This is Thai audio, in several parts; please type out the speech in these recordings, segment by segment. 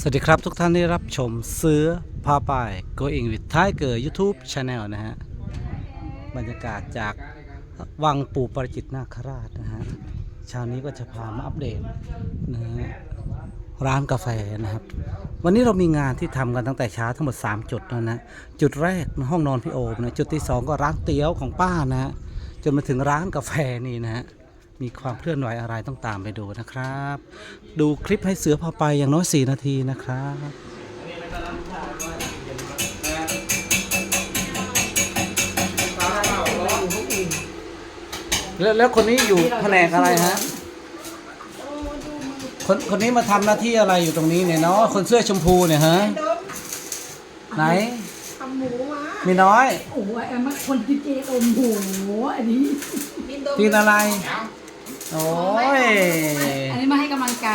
สวัสดีครับทุกท่านที่รับชมเสือพาไป Going with Tiger YouTube Channel นะฮะ บรรยากาศจากวังปู่ปรจิตนาคราชนะฮะเช้านี้ก็จะพามาอัปเดตนะฮะร้านกาแฟนะครับ วันนี้เรามีงานที่ทำกันตั้งแต่เช้าทั้งหมด 3 จุดนะนะจุดแรกห้องนอนพี่โอมนะจุดที่ 2 ก็ร้านเตี๋ยวของป้านะฮะจนมาถึงร้านกาแฟนี่นะฮะ มีความเคลื่อนไหวอะไรต้องตามไปดูนะครับ ดูคลิปให้เสือพาไปอย่างน้อย 4 นาทีนะครับแล้วแล้วคนนี้อยู่แผนกอะไรฮะ คนคนนี้มาทำหน้าที่อะไรอยู่ตรงนี้เนี่ยเนาะ คนเสื้อชมพูเนี่ยฮะ ไหนทำหมูมามีน้อย โอ้ยแอมมาคนกินเจอมหมูอันนี้กินอะไร โอ้ย อันนี้มาให้กำลังใจ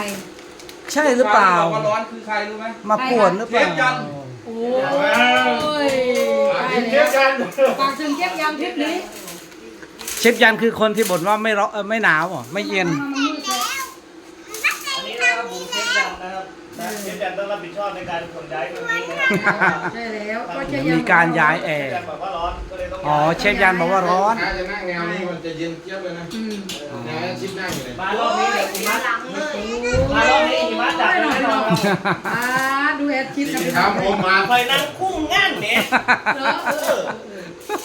ใช่หรือเปล่าบอกว่าร้อนคือใครรู้ไหม มาป่วนหรือเปล่าเชฟยัน โอ้ยได้เชแล้วฟยันฝากถึงเก็บยามทริปนี้เชฟยันคือคนที่บ่นว่าไม่ร้อนเอ่อไม่หนาวเหรอไม่เย็นมันมืดแล้วอันนี้นะครับหมูเชฟยันนะครับนะเชฟยันต้องรับผิดชอบในการขนย้ายตรงนี้นะครับใช่แล้วก็จะมีการย้ายแอเชฟร์ยันบอกว่าร้อนก็เลยต้องอ๋อย้ายเชฟยันบอกว่าร้อน ถ้าจะนั่งแนวนี้มันจะเย็นเจี๊ยบเลยนะ อืมแนวชิดนั่งอยู่เลยมารอบนี้เดี๋ยวหิมะมารอบนี้หิมะจัดแน่นอนครับอ่าดูแอดคิดนะครับผมมาคอยนั่งคุ้งงานเนี่ยเหรอเออ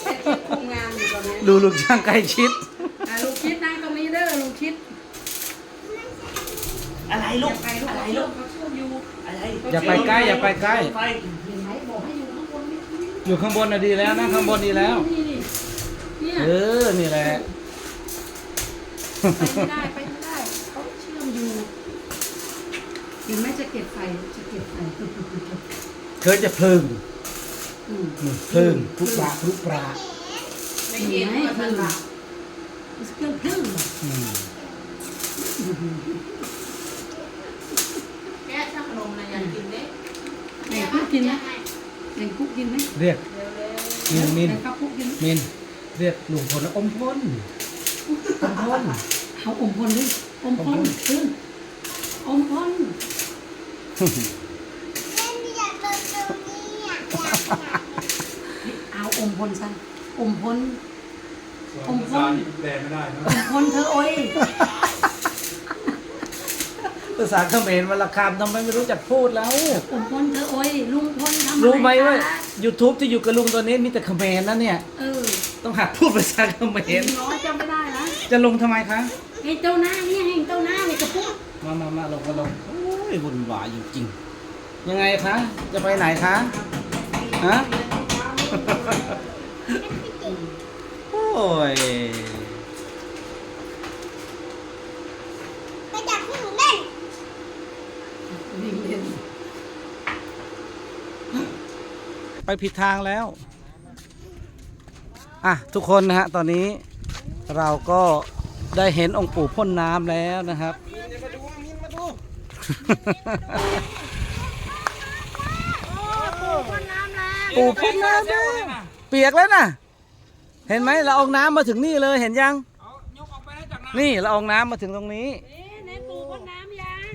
แอดคิดคุมงานอยู่ตอนนี้ดูลูกช่างใกล้ชิดอะลุงคิดนั่งตรงนี้เด้อลุงคิดอะไรลูกไปลูกอะไรไปลูลูกกเขาช่วยอยู่อะไรอย่าไปใกล้อย่าไปใกล้ไฟเห็นไหมบอกให้อยู่ข้างบนนี่อยู่ข้างบนน่ะดีแล้วนะข้างบนดีแล้ว นี่นี่เนี่ยเออนี่แหละ ไปไม่ได้ไปไม่ได้เขาเชื่อมอยู่เห็นไหมจะเก็บไฟจะเก็บไฟเคยจะพึ่งอืมนี่พึ่งพลุกปลาพลุกปลาไม่เห็นมันพึ่งเครื่องพึ่งอืมแกะช่างขนมนะอยากกินเด้แบ่งคุกกินไหมแบ่งคุกกินไหมเรียกมินมินแบ่งข้าวคุกกินไหมมินเรียกลุงพลว่าอมพล อมพลเอาอมพลด้วยอมพลพึ่งอมพลเอาอมพลซะอมพลอมพลแดงไม่ได้นะอมพลเธอโอ้ยภาษาเขมรวันละคำทำไมไม่รู้จักพูดแล้วอมพลเธอโอ้ยลุงพลทำอะรู้ไหมว่าคะ YouTube ที่อยู่กับลุงตัวนี้มีแต่เขมรนะเนี่ยเออต้องหัดพูดภาษาเขมรน้อยจำไม่ได้นะ จะลงทำไมคะไอ้เจ้าหน้าเนี่ยไอ้เจ้าหน้าเนี่ยกระปุกมามามาลงมาลงโอ้ยวุ่นวายจริงๆยังไงคะ จะไปไหนคะฮะโอ้ยวิ่งเล่นไปผิดทางแล้ว อะ ทุกคนนะฮะ ตอนนี้ เราก็ได้เห็นองค์ปู่พ่นน้ำแล้วนะครับ ปู่พ่นน้ำแล้วเปียกแล้วนะเห็นไหมเราเอาน้ำมาถึงนี่เลยเห็นยัง นี่เราเอาน้ำมาถึงตรงนี้ ในปูพ่นน้ำยัง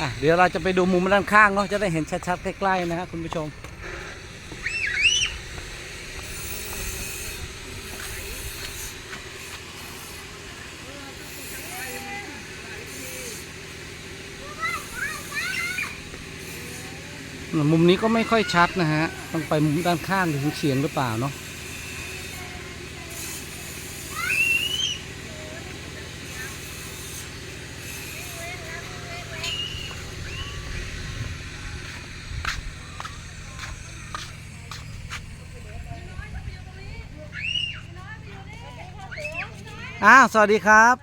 อะเดี๋ยวเราจะไปดูมุมด้านข้างเนาะจะได้เห็นชัดๆใกล้ๆนะฮะคุณผู้ชมมุมนี้ก็ไม่ค่อยชัดนะฮะ ต้องไปมุมด้านข้างถึงเฉียงหรือเปล่าเนาะ อ้าวสวัสดีครับ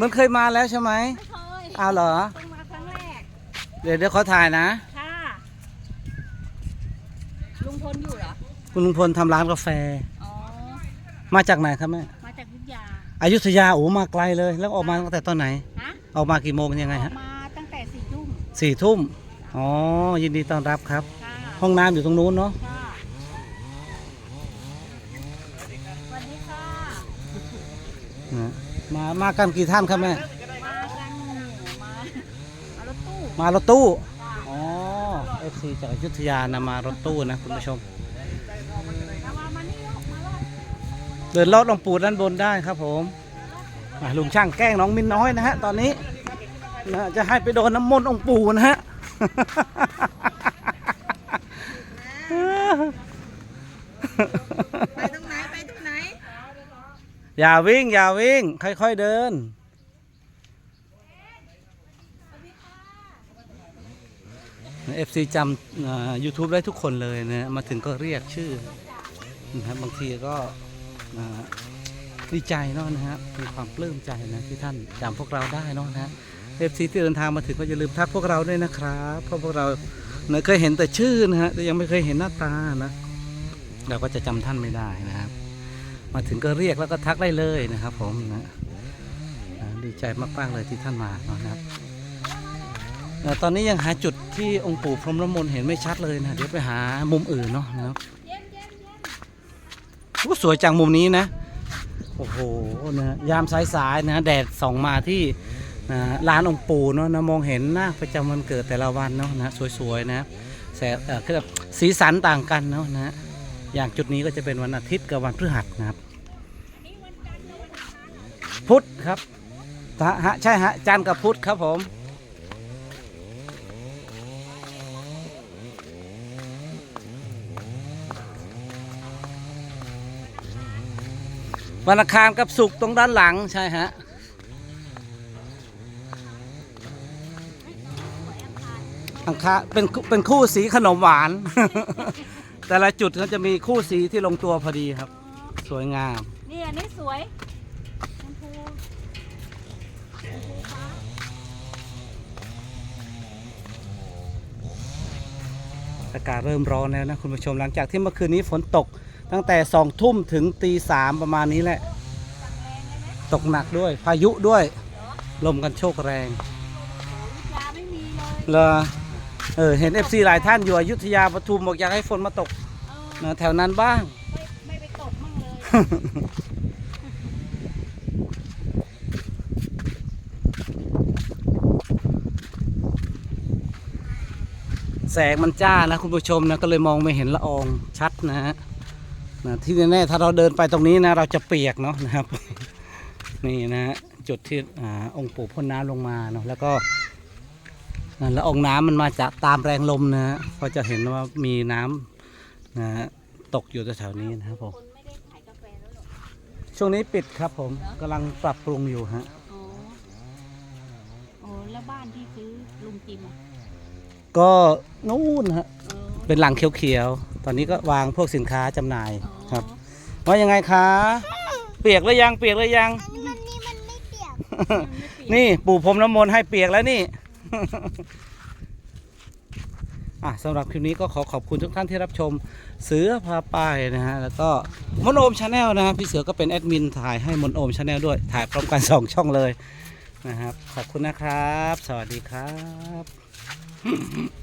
มันเคยมาแล้วใช่ไหมไม่เคยอ้าวเหรอ เพิ่งมาครั้งแรก เดี๋ยวเดี๋ยวขอถ่ายนะ ค่ะ ลุงพลอยู่เหรอ คุณลุงพลทำร้านกาแฟ อ๋อ มาจากไหนครับแม่ มาจากวิทยา อยุธยาโอ้มาไกลเลย แล้วออกมาตั้งแต่ตอนไหน ฮะ ออกมากี่โมงยังไงออฮะกมาตั้งแต่สี่ทุ่มสี่ทุ่ม อ๋อ ยินดีต้อนรับครับ ค่ะ ห้องน้ำอยู่ตรงนู้นเนาะค่ะ สวัสดีค่ะ นะมามากันกี่ท่านครับแม่มากันมามารถตู้มารถตู้จ้าอ๋อเอฟซีจากอยุธยานำมารถตู้นะคุณผู้ชมเอามามานี่ลูกมารถเดินลอดหลวงปู่ด้านบนได้ครับผมอะลุงช่างแกล้งน้องมินน้อยนะฮะตอนนี้นะจะให้ไปโดนน้ำมนต์องค์ปู่นะฮะ ไปตรงไหน ไปตรงไหน อย่าวิ่ง อย่าวิ่ง ค่อยๆเดิน เอฟซีจำยูทูบได้ทุกคนเลยนะ มาถึงก็เรียกชื่อนะครับบางทีก็ดีใจเนาะนะฮะมีความปลื้มใจนะที่ท่านจำพวกเราได้เนาะนะเอฟซีที่เดินทางมาถึงก็อย่าลืมทักพวกเราด้วยนะครับเพราะพวกเราเนี่ยเคยเห็นแต่ชื่อนะฮะแต่ยังไม่เคยเห็นหน้าตานะเราก็จะจำท่านไม่ได้นะครับ มาถึงก็เรียกแล้วก็ทักได้เลยนะครับผมนะดีใจมากๆเลยที่ท่านมาเนาะครับตอนนี้ยังหาจุดที่องค์ปู่พรหมน้ำมนต์เห็นไม่ชัดเลยนะเดี๋ยวไปหามุมอื่นเนาะนะครับโอ้สวยจังมุมนี้นะ โอ้โหนะยามสายๆนะแดดส่องมาที่นะลานองค์ปู่เนาะนะมองเห็นนาประจำวันเกิดแต่ละวันเนาะนะสวยๆนะแสงเออคือแบบสีสันต่างกันเนาะนะ อย่างจุดนี้ก็จะเป็นวันอาทิตย์กับวันพฤหัสนะครับ พุธครับฮะใช่ฮะจันทร์กับพุธครับผมวันอังคารกับศุกร์ตรงด้านหลังใช่ฮะอังคารเป็นเป็นคู่สีขนมหวาน แต่ละจุดก็จะมีคู่สีที่ลงตัวพอดีครับ สวยงาม นี่อันนี้สวยชมพูอากาศเริ่มร้อนแล้วนะคุณผู้ชมหลังจากที่เมื่อคืนนี้ฝนตกตั้งแต่สองทุ่มถึงตีสามประมาณนี้แหละตกหนักด้วย พายุด้วย ลมกันโชกแรงยาไม่มีเลย เลอ เออเห็น FC หลายท่านอยู่อยุธยาปทุมบอกอยากให้ฝนมาตกเออนะแถวนั้นบ้าง ไม่ไม่ไปตกมั่งเลยแสงมันจ้านะคุณผู้ชมนะก็เลยมองไม่เห็นละอองชัดนะฮะนะที่แน่ๆถ้าเราเดินไปตรงนี้นะ เราจะเปียกเนาะนะครับ นี่นะฮะจุดที่อ่าองค์ปู่พ่นน้ำลงมาเนาะแล้วก็นั่น ละอองน้ำมันมาจากตามแรงลมนะฮะก็จะเห็นว่ามีน้ำนะฮะตกอยู่แถวๆนี้นะครับผมคนไม่ได้ขายกาแฟแล้วหรอช่วงนี้ปิดครับผมกำลังปรับปรุงอยู่ฮะอ๋อโอ้แล้วบ้านที่ซื้อลุงจิมอะก็นู่นฮะเออเป็นหลังเขียวๆ ตอนนี้ก็วางพวกสินค้าจำหน่ายอ๋อครับ ว่ายังไงคะ เปียกหรือยังเปียกหรือยังมันนี่มันไม่เปียกนี่ปู่พรมน้ำมนต์ให้เปียกแล้วนี่ อะสำหรับคลิปนี้ก็ขอขอบคุณทุกท่านที่รับชมเสือพาป้ายนะฮะ แล้วก็มนโอมชาแนลนะฮะพี่เสือก็เป็นแอดมินถ่ายให้มนโอมชาแนลด้วยถ่ายพร้อมกันสองช่องเลยนะครับ ขอบคุณนะครับ สวัสดีครับ